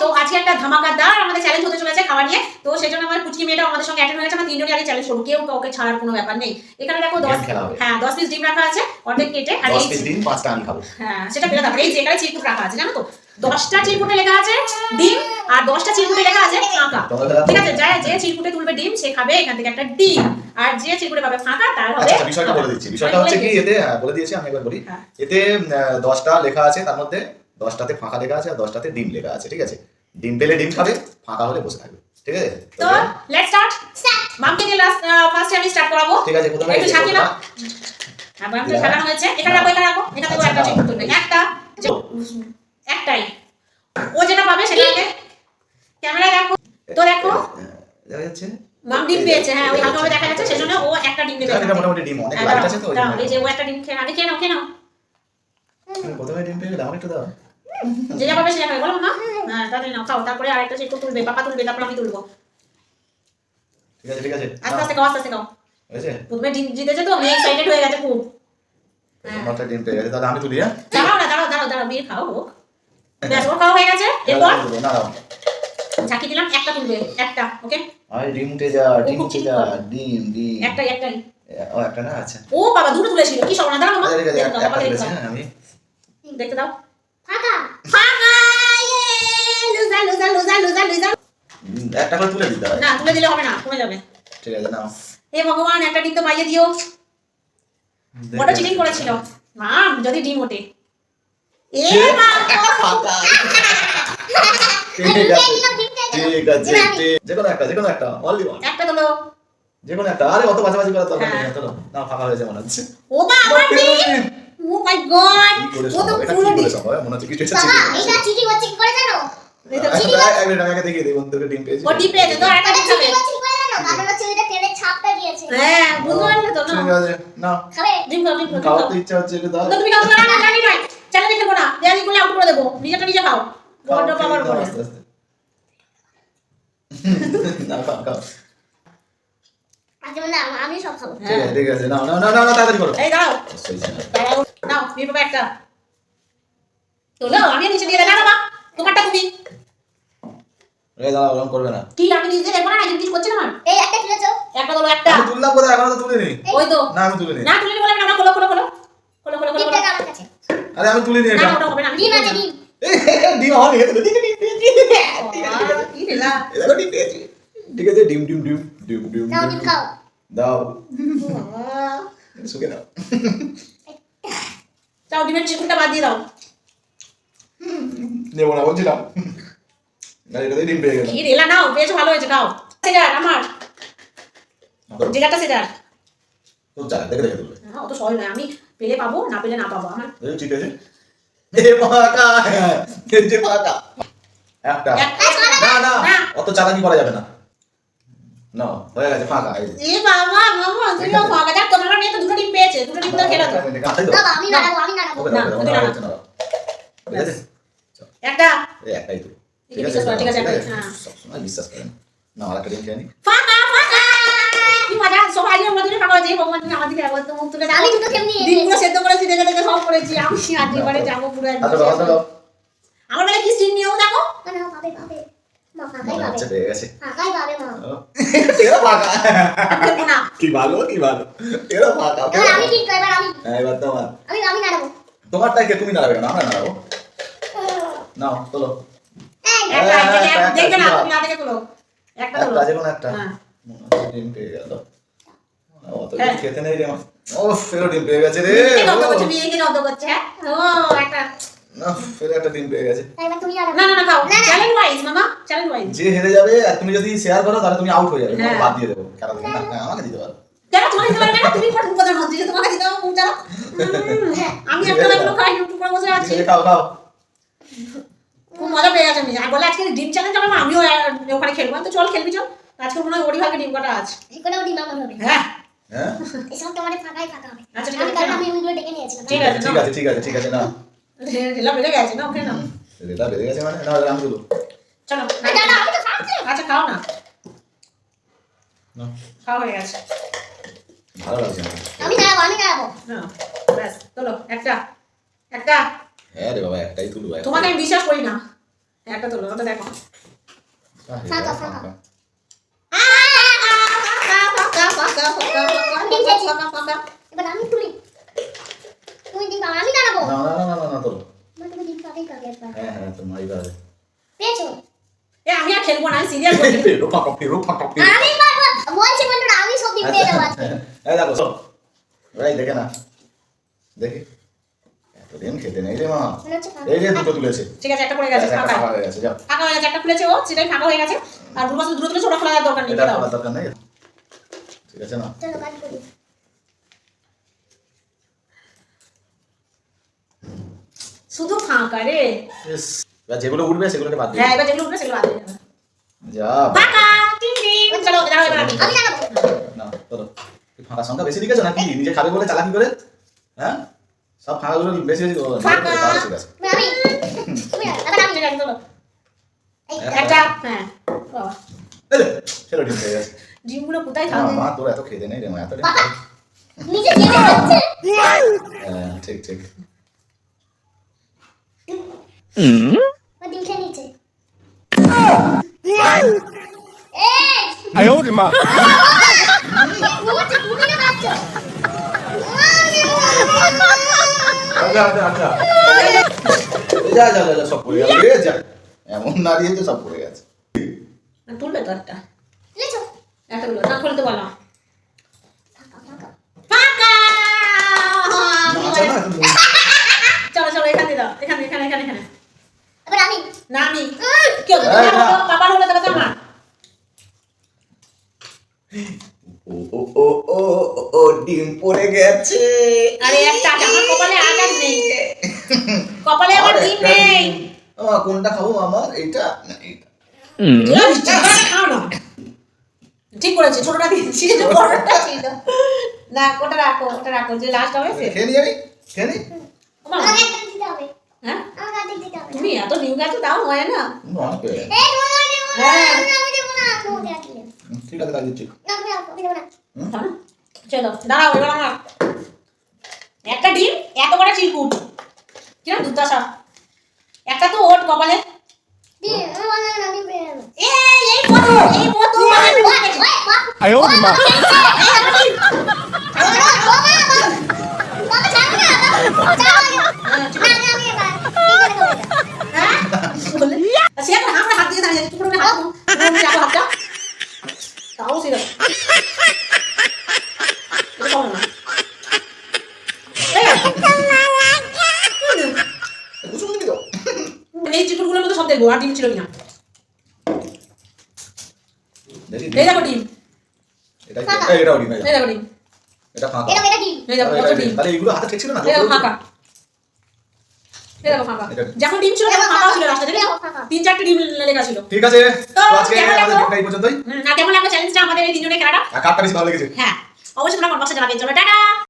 তো আজকে একটা ধামাকাদার আমাদের চ্যালেঞ্জ হতে চলেছে খাবার নিয়ে। তো আমার মেয়েটা আমাদের সঙ্গে অ্যাটেন্ড হয়েছে আমরা তিনজনই আগে চ্যালেঞ্জ করব। কেউ কাউকে ছাড়ার কোনো ব্যাপার নেই। এখানে দেখো দশ। হ্যাঁ দশ পিস ডিম রাখা আছে অর্ধেক কেটে। আর এই দিন পাঁচটা আমি খাব। হ্যাঁ সেটা পেলে তারপরে এই যে এখানে চিরকুট রাখা আছে জানো তো? দশটা চিরকুটে লেখা আছে ডিম আর দশটা চিরকুটে লেখা আছে ফাঁকা। ঠিক আছে যায় যে চিরকুটে তুলবে ডিম সে খাবে এখান থেকে একটা ডিম। আর যে চিরকুটে পাবে ফাঁকা তার হবে আচ্ছা আচ্ছা, বিষয়টা বলে দিচ্ছি। বিষয়টা হচ্ছে কি এতে হ্যাঁ, বলে দিয়েছি আমি একবার বলি। হ্যাঁ। এতে দশটা লেখা আছে তার মধ্যে দশটাতে ফাঁকা লেখা আছে আর দশটাতে ডিম লেখা আছে ঠিক আছে? ডিম পেলে ডিম খাবে ফাঁকা হলে বসে থাকবে ঠিক আছে? তো লেটস স্টার্ট মামকে দিয়ে লাস্ট ফার্স্টে আমি স্টার্ট করাবো। ঠিক আছে প্রথমে একটু ছাকিয়ে নাও। আর মামকে ছাকানো হয়েছে। এখানে রাখো এখানে রাখো এখান থেকে একটা একটাই। ও যেটা পাবে সেটা আগে ক্যামেরায় দেখো। তো দেখো। দেখা যাচ্ছে? মাম ডিম পেয়েছে হ্যাঁ ওই দেখা যাচ্ছে সেজন্য ও একটা ডিম দেবে এটা মোটামুটি ডিম অনেক হ্যাঁ, দাও, আছে তো ওই দাও, জন্য। এই যে ও একটা ডিম খেয়ে আগে খেয়ে নাও খেয়ে নাও। প্রথমে ডিম পেয়ে গেলে একটু দাও। যে যা পাবে সে খাবে বলো হ্যাঁ তাড়াতাড়ি নাও খাও তারপরে আরেকটা তুলবে পাপা তুলবে তারপর আমি তুলবো। ঠিক আছে ঠিক আছে আস্তে আস্তে খাও আস্তে আস্তে খাও। হয়েছে? প্রথমে ডিম জিতেছে তো মেয়ে এক্সাইটেড হয়ে গেছে খুব। হ্যাঁ। একটা ডিম পেয়ে গেছে তাহলে আমি তুলি হ্যাঁ? দাঁড়াও না দাঁড়াও দাঁড়াও দাঁড়াও মেয়ে খাও হোক। ব্যাস ওর খাওয়া হয়ে গেছে এরপর? না দাও ঝাঁকি দিলাম একটা তুলবে একটা ওকে? আরে ডিম উঠে যা ডিম উঠে যা ডিম ডিম। একটাই একটাই। ও একটা না আচ্ছা। ও বাবা দুটো তুলেছিল কি সব না দাঁড়াও মা দেখতে দাও, একটা। হ্যাঁ, আমি। দেখতে ফাঁকা ফাঁকা loser loser loser loser loser um, একটা করে তুলে দিতে না তুলে দিলে হবে না কমে যাবে। ঠিক আছে নাও। হে ভগবান একটা ডিম তো পাইয়ে দিও। বড় চিটিং করেছিল। মাম যদি ডিম ওঠে। এ মা ঠিক আছে। ঠিক আছে ঠিক- যে কোনো একটা যে কোনো একটা অনলি ওয়ান একটা তোলো। যে কোনো একটা। আরে অত বাছাবাছি করার দরকার নেই হ্যাঁ। চলো না ফাঁকা হয়েছে মনে হচ্ছে। ও ও মাই গড! ও তো পুরো? মনে হচ্ছে কিছু একটা এটা চিঠি হচ্ছে কি করে জানো? এটা হচ্ছে। মিনিট, আমি আগে দেখিয়ে দিই বন্ধুকে ডিম পেয়েছি। ও ডিম পেয়েছে তো আরেকটা ডিম খাবে চিঠি হচ্ছে কারণ হচ্ছে ওইটা ট্রেনের ছাপটা দিয়েছে। হ্যাঁ বুঝতে পারলে তো না। ঠিক আছে না। খাবে? ডিম খাও ডিম খাও খাওয়ার তো ইচ্ছা হচ্ছে দাও না তুমি খাও না না জানি নয়। চ্যালেঞ্জ খেলব না। দেয়ালি করলে আউট করে দেবো। নিজেটা নিজে খাও। বড় বাবার করে আস্তে আস্তে। না, খাও, খাও। আজকে বলে আমি সব খাব। ঠিক আছে নাও নাও নাও তাড়াতাড়ি করো। এই না। দাঁড়াও। নাও তুমি পাবে একটা। তোলো আমি নিচে দিয়ে না তোমারটা তুমি। এই দাঁড়াও, ওরকম করবে না। কি আমি নিজে দেখব না? কিছু করছে না? আমার এই একটা তুলেছো একটা তোলো একটা। আমি তুললাম কোথায়? এখনও তো তুলিনি। ওই তো। না আমি তুলিনি। না তুলে বলে না খোলো খোলো খোলো খোলো খোলো খোলো। আরে আমি তুলিনি না এটা ওটা হবে না ডিম আছে ডিম। ডিম আমার নিয়ে দিল ঠিক আছে ডিম পেয়েছি ঠিক আছে, ডিম ডিম ডিম ডিম ডিম ডিম। খাও। দাও। বাবা শুকে দাও চাও ডিমের চিকুনটা বাদ দিয়ে দাও। নেব না বলছিলাম না এটাতে ডিম পেয়ে গেলাম। কি রেলা নাও বেশ ভালো হয়েছে খাও। সেজার আমার। যেটা সেজার। খুব চালা দেখে দেখে তুলবে হ্যাঁ অত সহজ নয় আমি পেলে পাবো না পেলে না পাবো আমার। এই ঠিক আছে। এ ফাঁকা। এই যে ফাঁকা। একটা। না। না। অত চালাকি করা যাবে না। না হয়ে গেছে ফাঁকা এই বাবা বাবা তুমিও ফাঁকা। যাক তোমার মেয়ে তো দুটো ডিম পেয়েছে দুটো ডিম তো খেলো তো। কাটাই আমি নাড়াবো আমি নাড়াবো। না, দাও, ওকে ওকে না। দাও, ওকে দাও। ঠিক আছে? একটা। একটাই তো। ঠিক আছে, ঠিক আছে, হ্যাঁ। সবসময় বিশ্বাস করেন। না আর একটা ডিম খেয়ে নি। ফাঁকা ফাঁকা! কি মজা সবাই তুমি আমাদের একবার তো মুখ তুলে আমি দুটো খেয়ে নিয়ে ডিমগুলো সেদ্ধ করেছি দেখে দেখে সব করেছি। আমি এবারে যাব পুরো দাও আমার বেলা কি স্টিম নিয়েও দেখো? না পাবে পাবে মা ফাঁকাই পাবে হচ্ছে পেয়ে গেছে ফাঁকাই পাবে মা এরা ফাঁকা কি ভালো কি ভালো? এরা ফাঁকা আমি ঠিক এবার আমি। এবার তোমার। আমি আমি নাড়াবো। তোমারটাই কে তুমি নাড়াবে না আমরা নাড়াবো। নাও চলো এই, একটা একটা একটা, দেখবে না তুমি না দেখে তোলো। একটা তোলো। একটা যে একটা? হচ্ছে ডিম পেয়ে গেল। অত। খেতে নেই রে আমার ও ফেরো ডিম পেয়ে গেছে রে। কে নব্দ করছে হ্যাঁ ও না ফেরো একটা ডিম পেয়ে গেছে। এবার তুমি নাড়াবো না না না খাও। না, না। চ্যালেঞ্জ ওয়াইজ মামা চ্যালেঞ্জ ওয়াইজ যে হেরে যাবে আর তুমি যদি শেয়ার করো তাহলে তুমি আউট হয়ে যাবে। তোমাকে হ্যাঁ। বাদ দিয়ে দেবো। খেলা না না, আমাকে দিতে পারো। কেন তোমাকে দিতে পারবে না তুমি কোন প্রধানমন্ত্রী যে তোমাকে দিতে হবে কোন আমি একটা লাগল খাই ইউটিউব করে বসে আছি। খাও খাও। খুব মজা পেয়ে গেছে আমি। আর বলে আজকে ডিম চ্যালেঞ্জ আমিও ওখানে খেলব। তো চল খেলবি চল। আজকে মনে হয় ওরি ভাগে ডিম কটা আছে। এই ডিম আমার হবে। হ্যাঁ। হ্যাঁ? এসব তোমার ফাঁকাই ফাঁকা হবে। আচ্ছা ঠিক আছে আমি ওইগুলো ডেকে নিয়েছিলাম ঠিক আছে, ঠিক আছে ঠিক আছে ঠিক আছে না। না আমি দেবো চলো না খাওয়া হয়ে গেছে ভালো লাগছে আমি নাড়াবো আমি নাড়াবো না ব্যাস চলো একটা একটা হ্যাঁ রে বাবা একটাই একটাই। তোমাকে আমি বিশ্বাস করি না একটা তোলো দেখো আমি তুলি তুমি দিন পাবে আমি দাঁড়াবো। না না না না না মা, তুমি দিন পাবে কাকে একবার? হ্যাঁ হ্যাঁ তো মারি পাবে পেয়েছ? এ আমি আর খেলব না আমি সিরিয়াস বলছি ফেরো ফাঁকা ফেরো ফাঁকা ফেরো আমি পারব বলছি বন্ধুরা আমি সব পেয়ে যাব আজকে এই দেখো সব ভাই দেখে না। দেখি। এতদিন খেতে নেই রে মা। এই যে দুটো তুলেছে। ঠিক আছে একটা পড়ে গেছে ফাঁকা। হয়ে গেছে যাও ফাঁকা হয়ে গেছে একটা খুলেছে ও সেটাই ফাঁকা হয়ে গেছে। আর দুটো দূরে তুলেছে ওটা খোলা দরকার নেই এটা খোলার দরকার নেই। ঠিক আছে না? চলো কাজ করি শুধু ফাঁকা রে। এবার যেগুলো উঠবে সেগুলোকে বাদ হ্যাঁ এবার যেগুলো উঠবে সেগুলো বাদ দিয়ে যা। ফাঁকা টিং টিং চলো দাঁড়াও এবার। আমি আমি দাঁড়াবো না চলো। ফাঁকা সংখ্যা বেশি লিখেছো নাকি? নিজে খাবে বলে চালাকি করে? হ্যাঁ? সব ফাঁকাগুলো বেশি বেশি ফাঁকা। ঠিক আছে আমি তুমি এবার আমি ঠিক আছে চলো। এই একটা হ্যাঁ ছেলে খেয়ে গেছে। ডিমগুলো কোথায় না, থাকবে মা তোর এত খেতে নেই রে মা এত বাবা নিচে যাচ্ছে হ্যাঁ ঠিক ঠিক ও ডিম খেয়ে নিচ্ছে এই 哎呦我的妈！ ঘুমোচ্ছে ঘুমিয়ে না পাচ্ছ আচ্ছা আচ্ছা আচ্ছা যা যা যা যা, সব পড়ে গেছে এ, যা এমন নাড়িয়ে তো সব পড়ে গেছে আর তুলবে তো একটা লেছো একটা তুলো না খুলতে বলো এখানে এখানে এখানে। এখানে এবার আমি। না আমি। কেউ এই, বাবার হলে তবে আমার। ও ও ও ও ও, ও ডিম পড়ে গেছে। আরে একটা আমার কপালে আঘাত নেই। কপালে আমার ডিম নেই। ও, কোনটা খাব আমার এইটা? না এইটা। খাও না। ঠিক করেছি ছোটটা দিয়েছি। বড়টা ছিল। না ওটা রাখো ওটা রাখো যে লাস্ট হবে খেয়ে নি খেয়ে নি। হ্যাঁ। রাখলে হুম, ঠিক আছে তাই দিচ্ছি না তুমি না চলো দাঁড়াও এবার আমার একটা ডিম এত বড় চিরকুট কিরম দুর্দশা একটা তো ওট কপালে এই এই কত এই মানে ওই, ওই, মধ্যে আর ডিম ছিল কিনা? এই দেখো ডিম। এটা এটাও ডিম এই এই দেখো ডিম। এটা ফাঁকা। এরকম এটা ডিম। এই দেখো কত ডিম। ডিম। তাহলে এগুলো হাতে ঠিক ছিল না ফাঁকা। যখন ডিম ছিল তখন ফাঁকা ছিল দেখো তিন চারটে ডিম লেখা ছিল। ঠিক আছে। তো, তো আজকে কেমন আমাদের? ভিডিওটা এই পর্যন্তই। হুম, কেমন লাগল চ্যালেঞ্জটা আমাদের এই তিনজনের খেলাটা? আর বেশি ভালো লেগেছে। হ্যাঁ। অবশ্যই তোমরা কমেন্ট বক্সে জানাবেন চলো টাটা!